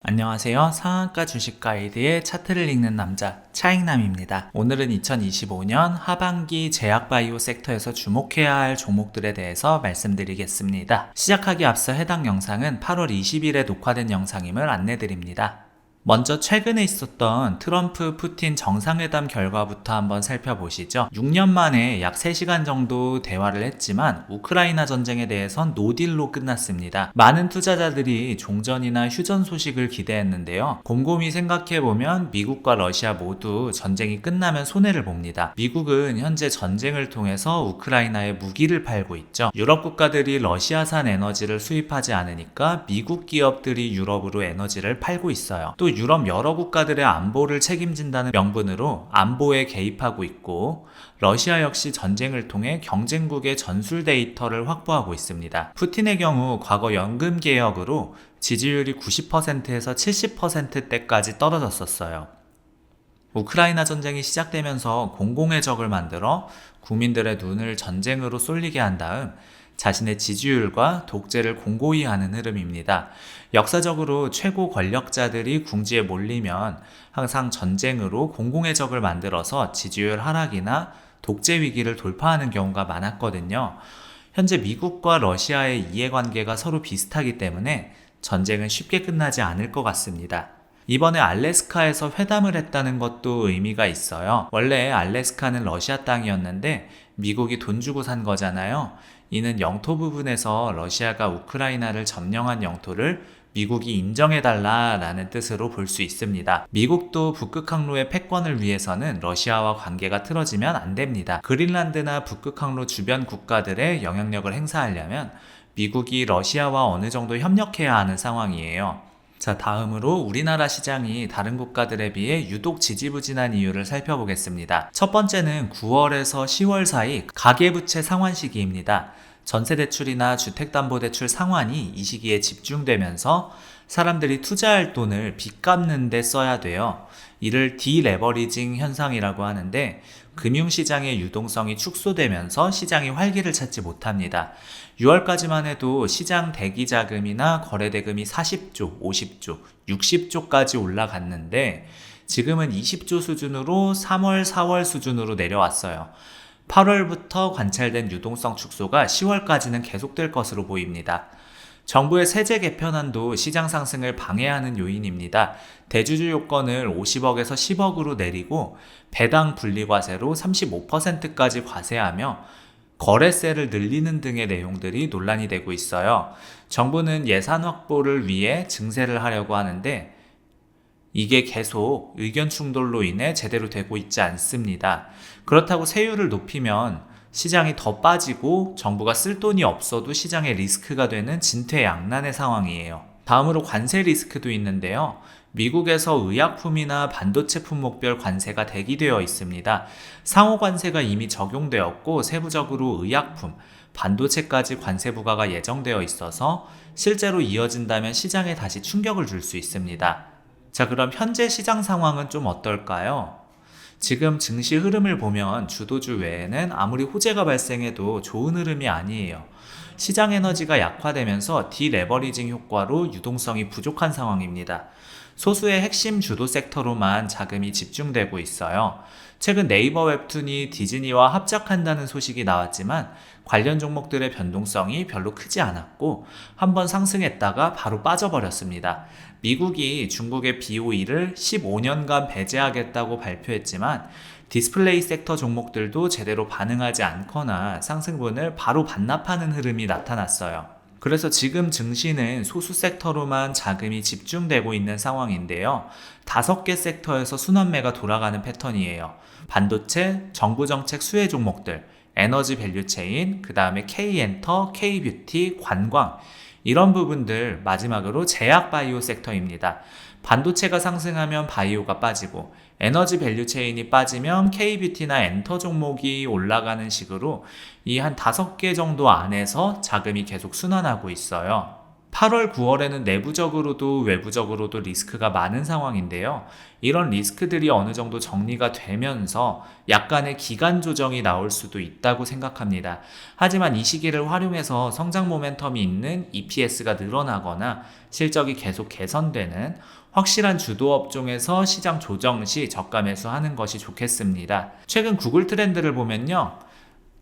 안녕하세요. 상한가 주식 가이드의 차트를 읽는 남자 차익남입니다. 오늘은 2025년 하반기 제약바이오 섹터에서 주목해야 할 종목들에 대해서 말씀드리겠습니다. 시작하기 앞서 해당 영상은 8월 20일에 녹화된 영상임을 안내드립니다. 먼저 최근에 있었던 트럼프 푸틴 정상회담 결과부터 한번 살펴보시죠. 6년 만에 약 3시간 정도 대화를 했지만 우크라이나 전쟁에 대해선 노딜로 끝났습니다. 많은 투자자들이 종전이나 휴전 소식을 기대했는데요. 곰곰이 생각해보면 미국과 러시아 모두 전쟁이 끝나면 손해를 봅니다. 미국은 현재 전쟁을 통해서 우크라이나에 무기를 팔고 있죠. 유럽 국가들이 러시아산 에너지를 수입하지 않으니까 미국 기업들이 유럽으로 에너지를 팔고 있어요. 또 유럽 여러 국가들의 안보를 책임진다는 명분으로 안보에 개입하고 있고 러시아 역시 전쟁을 통해 경쟁국의 전술 데이터를 확보하고 있습니다. 푸틴의 경우 과거 연금 개혁으로 지지율이 90%에서 70%대까지 떨어졌었어요. 우크라이나 전쟁이 시작되면서 공공의 적을 만들어 국민들의 눈을 전쟁으로 쏠리게 한 다음 자신의 지지율과 독재를 공고히 하는 흐름입니다. 역사적으로 최고 권력자들이 궁지에 몰리면 항상 전쟁으로 공공의 적을 만들어서 지지율 하락이나 독재 위기를 돌파하는 경우가 많았거든요. 현재 미국과 러시아의 이해관계가 서로 비슷하기 때문에 전쟁은 쉽게 끝나지 않을 것 같습니다. 이번에 알래스카에서 회담을 했다는 것도 의미가 있어요. 원래 알래스카는 러시아 땅이었는데 미국이 돈 주고 산 거잖아요. 이는 영토 부분에서 러시아가 우크라이나를 점령한 영토를 미국이 인정해달라라는 뜻으로 볼 수 있습니다. 미국도 북극 항로의 패권을 위해서는 러시아와 관계가 틀어지면 안 됩니다. 그린란드나 북극 항로 주변 국가들의 영향력을 행사하려면 미국이 러시아와 어느 정도 협력해야 하는 상황이에요. 자, 다음으로 우리나라 시장이 다른 국가들에 비해 유독 지지부진한 이유를 살펴보겠습니다. 첫 번째는 9월에서 10월 사이 가계부채 상환 시기입니다. 전세대출이나 주택담보대출 상환이 이 시기에 집중되면서 사람들이 투자할 돈을 빚 갚는 데 써야 돼요. 이를 디레버리징 현상이라고 하는데 금융시장의 유동성이 축소되면서 시장이 활기를 찾지 못합니다. 6월까지만 해도 시장 대기 자금이나 거래 대금이 40조, 50조, 60조까지 올라갔는데 지금은 20조 수준으로 3월, 4월 수준으로 내려왔어요. 8월부터 관찰된 유동성 축소가 10월까지는 계속될 것으로 보입니다. 정부의 세제 개편안도 시장 상승을 방해하는 요인입니다. 대주주 요건을 50억에서 10억으로 내리고 배당 분리과세로 35%까지 과세하며 거래세를 늘리는 등의 내용들이 논란이 되고 있어요. 정부는 예산 확보를 위해 증세를 하려고 하는데 이게 계속 의견 충돌로 인해 제대로 되고 있지 않습니다. 그렇다고 세율을 높이면 시장이 더 빠지고 정부가 쓸 돈이 없어도 시장의 리스크가 되는 진퇴양난의 상황이에요. 다음으로 관세 리스크도 있는데요. 미국에서 의약품이나 반도체 품목별 관세가 대기되어 있습니다. 상호 관세가 이미 적용되었고 세부적으로 의약품, 반도체까지 관세 부과가 예정되어 있어서 실제로 이어진다면 시장에 다시 충격을 줄 수 있습니다. 자, 그럼 현재 시장 상황은 좀 어떨까요? 지금 증시 흐름을 보면 주도주 외에는 아무리 호재가 발생해도 좋은 흐름이 아니에요. 시장 에너지가 약화되면서 디레버리징 효과로 유동성이 부족한 상황입니다. 소수의 핵심 주도 섹터로만 자금이 집중되고 있어요. 최근 네이버 웹툰이 디즈니와 합작한다는 소식이 나왔지만 관련 종목들의 변동성이 별로 크지 않았고 한번 상승했다가 바로 빠져버렸습니다. 미국이 중국의 BOE를 15년간 배제하겠다고 발표했지만 디스플레이 섹터 종목들도 제대로 반응하지 않거나 상승분을 바로 반납하는 흐름이 나타났어요. 그래서 지금 증시는 소수 섹터로만 자금이 집중되고 있는 상황인데요. 다섯 개 섹터에서 순환매가 돌아가는 패턴이에요. 반도체, 정부 정책 수혜 종목들, 에너지 밸류체인, 그 다음에 K엔터, K뷰티, 관광, 이런 부분들 마지막으로 제약 바이오 섹터입니다. 반도체가 상승하면 바이오가 빠지고 에너지 밸류 체인이 빠지면 K뷰티나 엔터 종목이 올라가는 식으로 이 한 다섯 개 정도 안에서 자금이 계속 순환하고 있어요. 8월, 9월에는 내부적으로도 외부적으로도 리스크가 많은 상황인데요. 이런 리스크들이 어느 정도 정리가 되면서 약간의 기간 조정이 나올 수도 있다고 생각합니다. 하지만 이 시기를 활용해서 성장 모멘텀이 있는 EPS가 늘어나거나 실적이 계속 개선되는 확실한 주도 업종에서 시장 조정 시 저가 매수하는 것이 좋겠습니다. 최근 구글 트렌드를 보면요.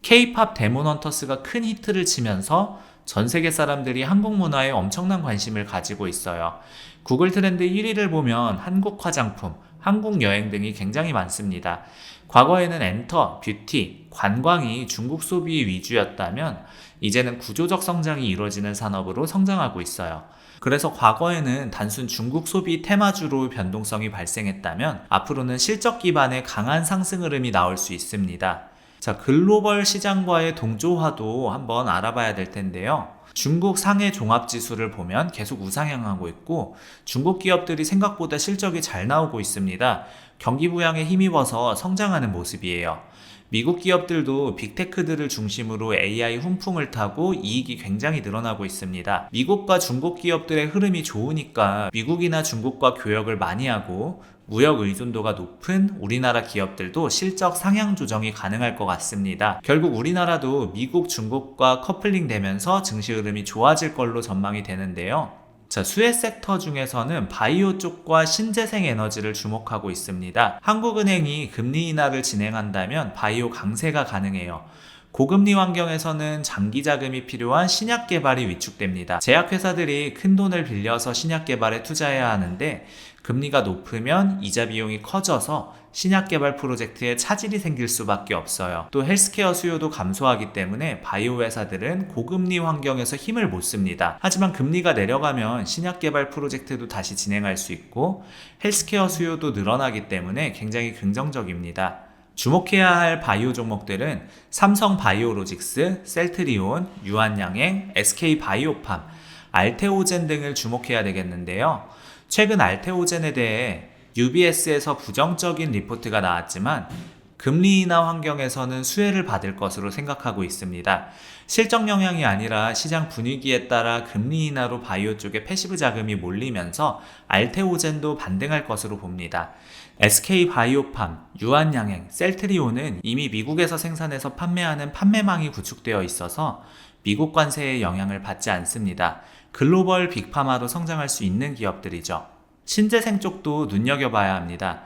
K-팝 데몬 헌터스가 큰 히트를 치면서 전 세계 사람들이 한국 문화에 엄청난 관심을 가지고 있어요. 구글 트렌드 1위를 보면 한국 화장품, 한국 여행 등이 굉장히 많습니다. 과거에는 엔터, 뷰티, 관광이 중국 소비 위주였다면 이제는 구조적 성장이 이루어지는 산업으로 성장하고 있어요. 그래서 과거에는 단순 중국 소비 테마주로 변동성이 발생했다면 앞으로는 실적 기반의 강한 상승 흐름이 나올 수 있습니다. 자, 글로벌 시장과의 동조화도 한번 알아봐야 될 텐데요. 중국 상해 종합 지수를 보면 계속 우상향하고 있고 중국 기업들이 생각보다 실적이 잘 나오고 있습니다. 경기 부양에 힘입어서 성장하는 모습이에요. 미국 기업들도 빅테크들을 중심으로 AI 훈풍을 타고 이익이 굉장히 늘어나고 있습니다. 미국과 중국 기업들의 흐름이 좋으니까 미국이나 중국과 교역을 많이 하고 무역 의존도가 높은 우리나라 기업들도 실적 상향 조정이 가능할 것 같습니다. 결국 우리나라도 미국, 중국과 커플링 되면서 증시 흐름이 좋아질 걸로 전망이 되는데요. 자, 수혜 섹터 중에서는 바이오 쪽과 신재생 에너지를 주목하고 있습니다. 한국은행이 금리 인하를 진행한다면 바이오 강세가 가능해요. 고금리 환경에서는 장기 자금이 필요한 신약 개발이 위축됩니다. 제약회사들이 큰 돈을 빌려서 신약 개발에 투자해야 하는데 금리가 높으면 이자 비용이 커져서 신약 개발 프로젝트에 차질이 생길 수밖에 없어요. 또 헬스케어 수요도 감소하기 때문에 바이오 회사들은 고금리 환경에서 힘을 못 씁니다. 하지만 금리가 내려가면 신약 개발 프로젝트도 다시 진행할 수 있고 헬스케어 수요도 늘어나기 때문에 굉장히 긍정적입니다. 주목해야 할 바이오 종목들은 삼성 바이오로직스, 셀트리온, 유한양행, SK 바이오팜, 알테오젠 등을 주목해야 되겠는데요. 최근 알테오젠에 대해 UBS에서 부정적인 리포트가 나왔지만 금리 인하 환경에서는 수혜를 받을 것으로 생각하고 있습니다. 실적 영향이 아니라 시장 분위기에 따라 금리 인하로 바이오 쪽에 패시브 자금이 몰리면서 알테오젠도 반등할 것으로 봅니다. SK 바이오팜, 유한양행, 셀트리온은 이미 미국에서 생산해서 판매하는 판매망이 구축되어 있어서 미국 관세의 영향을 받지 않습니다. 글로벌 빅파마로 성장할 수 있는 기업들이죠. 신재생 쪽도 눈여겨봐야 합니다.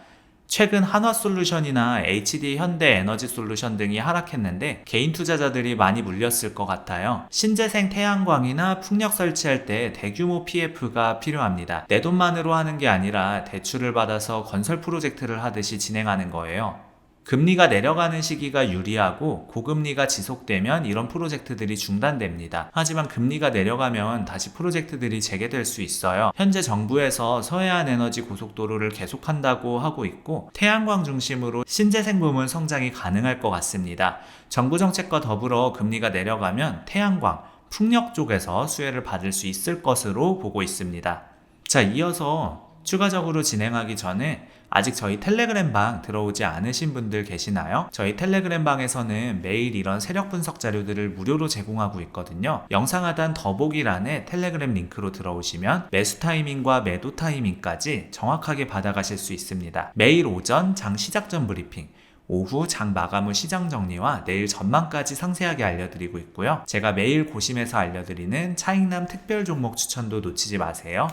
최근 한화솔루션이나 HD 현대 에너지 솔루션 등이 하락했는데 개인 투자자들이 많이 물렸을 것 같아요. 신재생 태양광이나 풍력 설치할 때 대규모 PF가 필요합니다. 내 돈만으로 하는 게 아니라 대출을 받아서 건설 프로젝트를 하듯이 진행하는 거예요. 금리가 내려가는 시기가 유리하고 고금리가 지속되면 이런 프로젝트들이 중단됩니다. 하지만 금리가 내려가면 다시 프로젝트들이 재개될 수 있어요. 현재 정부에서 서해안 에너지 고속도로를 계속한다고 하고 있고 태양광 중심으로 신재생 부문 성장이 가능할 것 같습니다. 정부 정책과 더불어 금리가 내려가면 태양광, 풍력 쪽에서 수혜를 받을 수 있을 것으로 보고 있습니다. 자, 이어서 추가적으로 진행하기 전에 아직 저희 텔레그램 방 들어오지 않으신 분들 계시나요? 저희 텔레그램 방에서는 매일 이런 세력 분석 자료들을 무료로 제공하고 있거든요. 영상 하단 더보기란에 텔레그램 링크로 들어오시면 매수 타이밍과 매도 타이밍까지 정확하게 받아가실 수 있습니다. 매일 오전 장 시작 전 브리핑, 오후 장 마감 후 시장 정리와 내일 전망까지 상세하게 알려드리고 있고요. 제가 매일 고심해서 알려드리는 차익남 특별 종목 추천도 놓치지 마세요.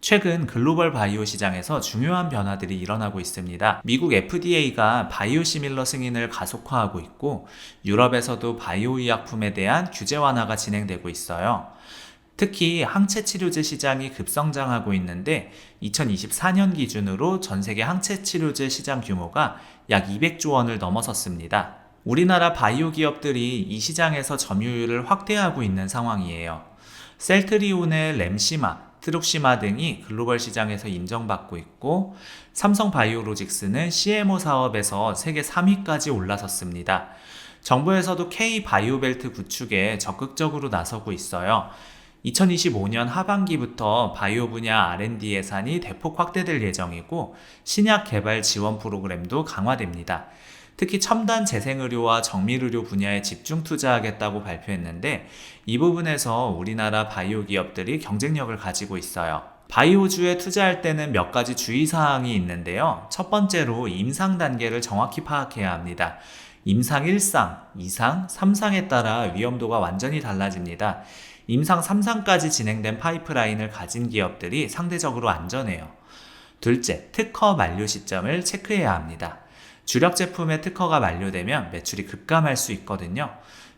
최근 글로벌 바이오 시장에서 중요한 변화들이 일어나고 있습니다. 미국 FDA가 바이오 시밀러 승인을 가속화하고 있고 유럽에서도 바이오 의약품에 대한 규제 완화가 진행되고 있어요. 특히 항체 치료제 시장이 급성장하고 있는데 2024년 기준으로 전 세계 항체 치료제 시장 규모가 약 200조 원을 넘어섰습니다. 우리나라 바이오 기업들이 이 시장에서 점유율을 확대하고 있는 상황이에요. 셀트리온의 램시마, 트룩시마 등이 글로벌 시장에서 인정받고 있고 삼성 바이오로직스는 CMO 사업에서 세계 3위까지 올라섰습니다. 정부에서도 K 바이오벨트 구축에 적극적으로 나서고 있어요. 2025년 하반기부터 바이오 분야 R&D 예산이 대폭 확대될 예정이고 신약 개발 지원 프로그램도 강화됩니다. 특히 첨단 재생의료와 정밀의료 분야에 집중 투자하겠다고 발표했는데 이 부분에서 우리나라 바이오 기업들이 경쟁력을 가지고 있어요. 바이오주에 투자할 때는 몇 가지 주의사항이 있는데요. 첫 번째로 임상 단계를 정확히 파악해야 합니다. 임상 1상, 2상, 3상에 따라 위험도가 완전히 달라집니다. 임상 3상까지 진행된 파이프라인을 가진 기업들이 상대적으로 안전해요. 둘째, 특허 만료 시점을 체크해야 합니다. 주력 제품의 특허가 만료되면 매출이 급감할 수 있거든요.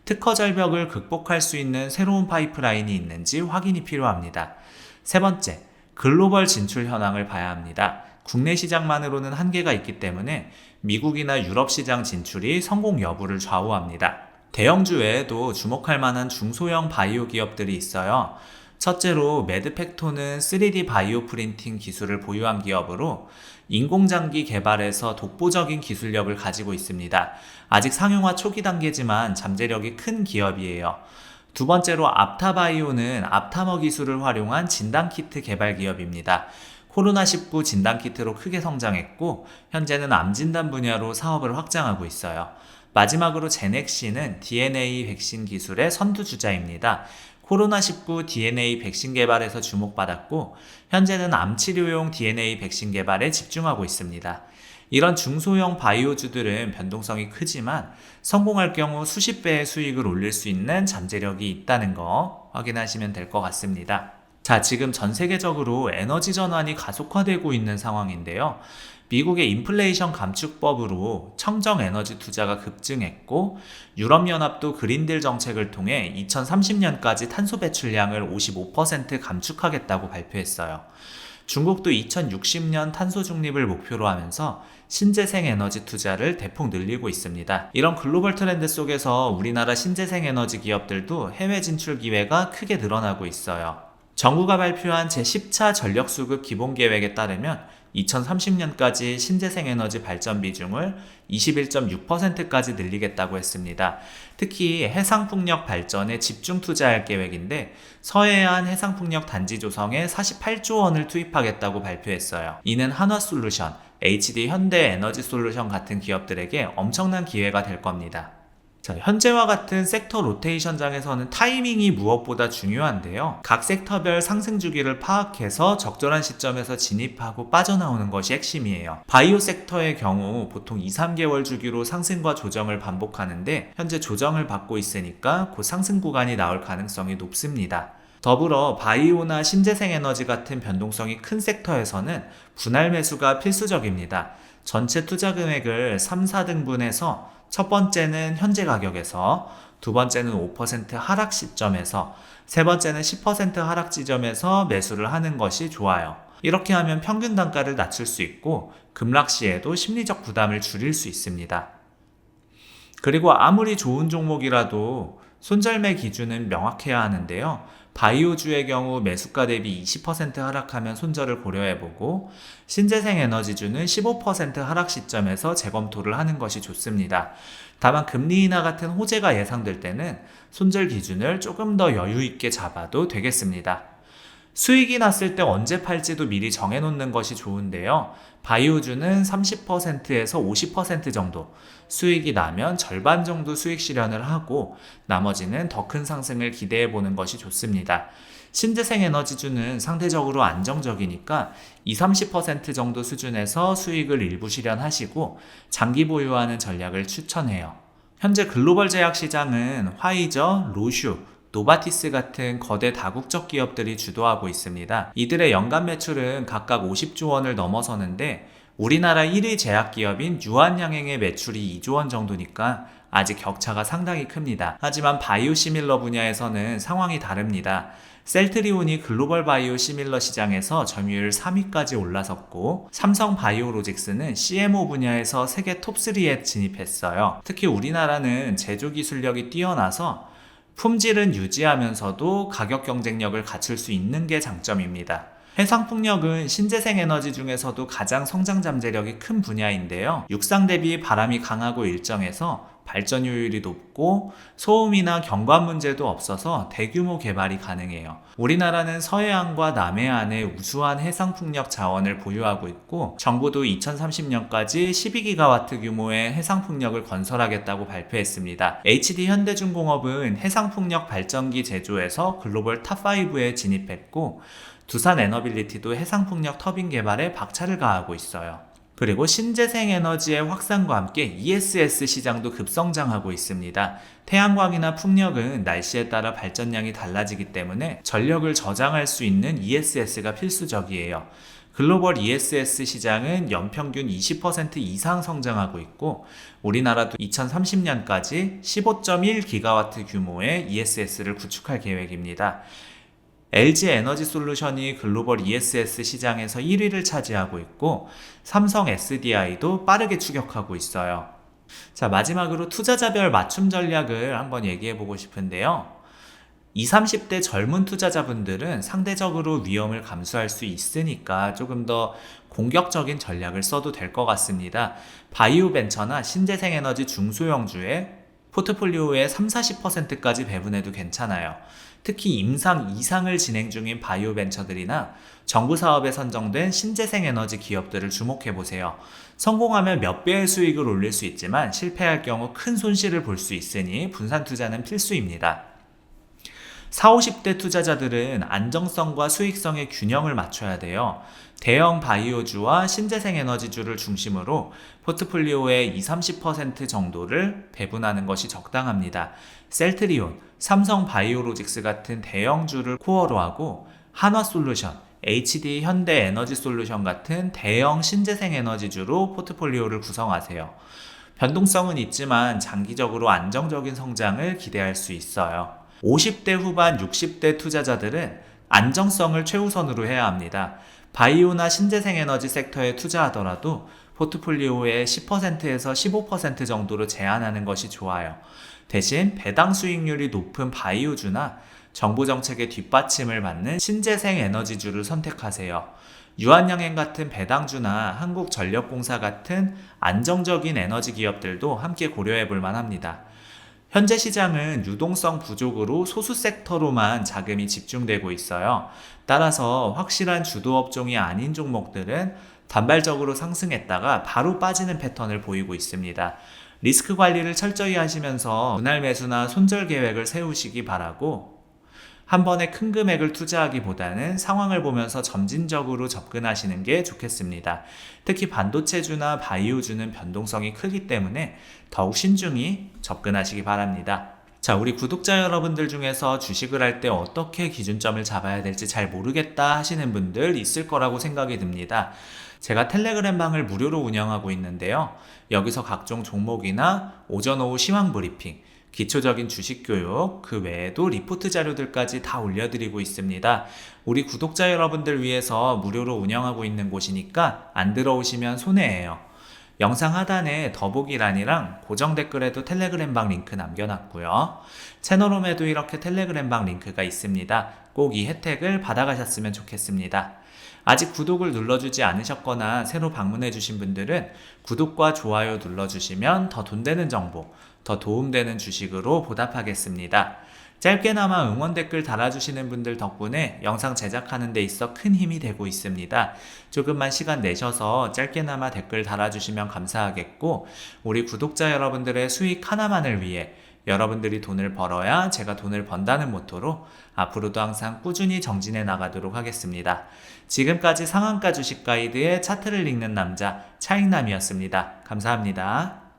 특허 절벽을 극복할 수 있는 새로운 파이프라인이 있는지 확인이 필요합니다. 세 번째, 글로벌 진출 현황을 봐야 합니다. 국내 시장만으로는 한계가 있기 때문에 미국이나 유럽 시장 진출이 성공 여부를 좌우합니다. 대형주 외에도 주목할 만한 중소형 바이오 기업들이 있어요. 첫째로 매드팩토는 3D 바이오 프린팅 기술을 보유한 기업으로 인공장기 개발에서 독보적인 기술력을 가지고 있습니다. 아직 상용화 초기 단계지만 잠재력이 큰 기업이에요. 두 번째로 앞타바이오는 앞타머 기술을 활용한 진단키트 개발 기업입니다. 코로나19 진단키트로 크게 성장했고, 현재는 암 진단 분야로 사업을 확장하고 있어요. 마지막으로 제넥시는 DNA 백신 기술의 선두주자입니다. 코로나19 DNA 백신 개발에서 주목받았고, 현재는 암 치료용 DNA 백신 개발에 집중하고 있습니다. 이런 중소형 바이오주들은 변동성이 크지만 성공할 경우 수십 배의 수익을 올릴 수 있는 잠재력이 있다는 거 확인하시면 될 것 같습니다. 자, 지금 전 세계적으로 에너지 전환이 가속화되고 있는 상황인데요. 미국의 인플레이션 감축법으로 청정 에너지 투자가 급증했고 유럽연합도 그린딜 정책을 통해 2030년까지 탄소 배출량을 55% 감축하겠다고 발표했어요. 중국도 2060년 탄소 중립을 목표로 하면서 신재생 에너지 투자를 대폭 늘리고 있습니다. 이런 글로벌 트렌드 속에서 우리나라 신재생 에너지 기업들도 해외 진출 기회가 크게 늘어나고 있어요. 정부가 발표한 제10차 전력수급 기본계획에 따르면 2030년까지 신재생에너지 발전 비중을 21.6%까지 늘리겠다고 했습니다. 특히 해상풍력 발전에 집중 투자할 계획인데 서해안 해상풍력 단지 조성에 48조 원을 투입하겠다고 발표했어요. 이는 한화솔루션, HD 현대에너지솔루션 같은 기업들에게 엄청난 기회가 될 겁니다. 자, 현재와 같은 섹터 로테이션장에서는 타이밍이 무엇보다 중요한데요. 각 섹터별 상승 주기를 파악해서 적절한 시점에서 진입하고 빠져나오는 것이 핵심이에요. 바이오 섹터의 경우 보통 2, 3개월 주기로 상승과 조정을 반복하는데 현재 조정을 받고 있으니까 곧 상승 구간이 나올 가능성이 높습니다. 더불어 바이오나 신재생 에너지 같은 변동성이 큰 섹터에서는 분할 매수가 필수적입니다. 전체 투자 금액을 3, 4등분해서 첫 번째는 현재 가격에서, 두 번째는 5% 하락 시점에서, 세 번째는 10% 하락 지점에서 매수를 하는 것이 좋아요. 이렇게 하면 평균 단가를 낮출 수 있고 급락 시에도 심리적 부담을 줄일 수 있습니다. 그리고 아무리 좋은 종목이라도 손절매 기준은 명확해야 하는데요. 바이오주의 경우 매수가 대비 20% 하락하면 손절을 고려해보고 신재생 에너지주는 15% 하락 시점에서 재검토를 하는 것이 좋습니다. 다만 금리 인하 같은 호재가 예상될 때는 손절 기준을 조금 더 여유 있게 잡아도 되겠습니다. 수익이 났을 때 언제 팔지도 미리 정해놓는 것이 좋은데요. 바이오주는 30%에서 50% 정도, 수익이 나면 절반 정도 수익 실현을 하고 나머지는 더 큰 상승을 기대해 보는 것이 좋습니다. 신재생 에너지주는 상대적으로 안정적이니까 20, 30% 정도 수준에서 수익을 일부 실현하시고 장기 보유하는 전략을 추천해요. 현재 글로벌 제약 시장은 화이저, 로슈, 노바티스 같은 거대 다국적 기업들이 주도하고 있습니다. 이들의 연간 매출은 각각 50조 원을 넘어서는데 우리나라 1위 제약기업인 유한양행의 매출이 2조 원 정도니까 아직 격차가 상당히 큽니다. 하지만 바이오 시밀러 분야에서는 상황이 다릅니다. 셀트리온이 글로벌 바이오 시밀러 시장에서 점유율 3위까지 올라섰고 삼성 바이오로직스는 CMO 분야에서 세계 톱3에 진입했어요. 특히 우리나라는 제조 기술력이 뛰어나서 품질은 유지하면서도 가격 경쟁력을 갖출 수 있는 게 장점입니다. 해상풍력은 신재생 에너지 중에서도 가장 성장 잠재력이 큰 분야인데요. 육상 대비 바람이 강하고 일정해서 발전 효율이 높고 소음이나 경관 문제도 없어서 대규모 개발이 가능해요. 우리나라는 서해안과 남해안에 우수한 해상풍력 자원을 보유하고 있고 정부도 2030년까지 12기가와트 규모의 해상풍력을 건설하겠다고 발표했습니다. HD 현대중공업은 해상풍력 발전기 제조에서 글로벌 탑5에 진입했고 두산 에너빌리티도 해상풍력 터빈 개발에 박차를 가하고 있어요. 그리고 신재생 에너지의 확산과 함께 ESS 시장도 급성장하고 있습니다. 태양광이나 풍력은 날씨에 따라 발전량이 달라지기 때문에 전력을 저장할 수 있는 ESS가 필수적이에요. 글로벌 ESS 시장은 연평균 20% 이상 성장하고 있고 우리나라도 2030년까지 15.1기가와트 규모의 ESS를 구축할 계획입니다. LG 에너지 솔루션이 글로벌 ESS 시장에서 1위를 차지하고 있고 삼성 SDI도 빠르게 추격하고 있어요. 자, 마지막으로 투자자별 맞춤 전략을 한번 얘기해 보고 싶은데요. 20, 30대 젊은 투자자분들은 상대적으로 위험을 감수할 수 있으니까 조금 더 공격적인 전략을 써도 될 것 같습니다. 바이오 벤처나 신재생 에너지 중소형주에 포트폴리오의 3, 40%까지 배분해도 괜찮아요. 특히 임상 이상을 진행 중인 바이오 벤처들이나 정부 사업에 선정된 신재생 에너지 기업들을 주목해 보세요. 성공하면 몇 배의 수익을 올릴 수 있지만 실패할 경우 큰 손실을 볼 수 있으니 분산 투자는 필수입니다. 40, 50대 투자자들은 안정성과 수익성의 균형을 맞춰야 돼요. 대형 바이오주와 신재생 에너지주를 중심으로 포트폴리오의 20, 30% 정도를 배분하는 것이 적당합니다. 셀트리온, 삼성 바이오로직스 같은 대형주를 코어로 하고 한화솔루션, HD 현대 에너지 솔루션 같은 대형 신재생 에너지주로 포트폴리오를 구성하세요. 변동성은 있지만 장기적으로 안정적인 성장을 기대할 수 있어요. 50대 후반 60대 투자자들은 안정성을 최우선으로 해야 합니다. 바이오나 신재생 에너지 섹터에 투자하더라도 포트폴리오의 10%에서 15% 정도로 제한하는 것이 좋아요. 대신 배당 수익률이 높은 바이오주나 정부 정책의 뒷받침을 받는 신재생 에너지주를 선택하세요. 유한양행 같은 배당주나 한국전력공사 같은 안정적인 에너지 기업들도 함께 고려해 볼 만합니다. 현재 시장은 유동성 부족으로 소수 섹터로만 자금이 집중되고 있어요. 따라서 확실한 주도 업종이 아닌 종목들은 단발적으로 상승했다가 바로 빠지는 패턴을 보이고 있습니다. 리스크 관리를 철저히 하시면서 분할 매수나 손절 계획을 세우시기 바라고 한 번에 큰 금액을 투자하기보다는 상황을 보면서 점진적으로 접근하시는 게 좋겠습니다. 특히 반도체주나 바이오주는 변동성이 크기 때문에 더욱 신중히 접근하시기 바랍니다. 자, 우리 구독자 여러분들 중에서 주식을 할 때 어떻게 기준점을 잡아야 될지 잘 모르겠다 하시는 분들 있을 거라고 생각이 듭니다. 제가 텔레그램 방을 무료로 운영하고 있는데요. 여기서 각종 종목이나 오전 오후 시황 브리핑, 기초적인 주식 교육, 그 외에도 리포트 자료들까지 다 올려드리고 있습니다. 우리 구독자 여러분들 위해서 무료로 운영하고 있는 곳이니까 안 들어오시면 손해예요. 영상 하단에 더보기란이랑 고정 댓글에도 텔레그램 방 링크 남겨놨고요. 채널홈에도 이렇게 텔레그램 방 링크가 있습니다. 꼭 이 혜택을 받아가셨으면 좋겠습니다. 아직 구독을 눌러주지 않으셨거나 새로 방문해주신 분들은 구독과 좋아요 눌러주시면 더 돈 되는 정보, 더 도움되는 주식으로 보답하겠습니다. 짧게나마 응원 댓글 달아주시는 분들 덕분에 영상 제작하는 데 있어 큰 힘이 되고 있습니다. 조금만 시간 내셔서 짧게나마 댓글 달아주시면 감사하겠고, 우리 구독자 여러분들의 수익 하나만을 위해 여러분들이 돈을 벌어야 제가 돈을 번다는 모토로 앞으로도 항상 꾸준히 정진해 나가도록 하겠습니다. 지금까지 상한가 주식 가이드의 차트를 읽는 남자 차익남이었습니다. 감사합니다.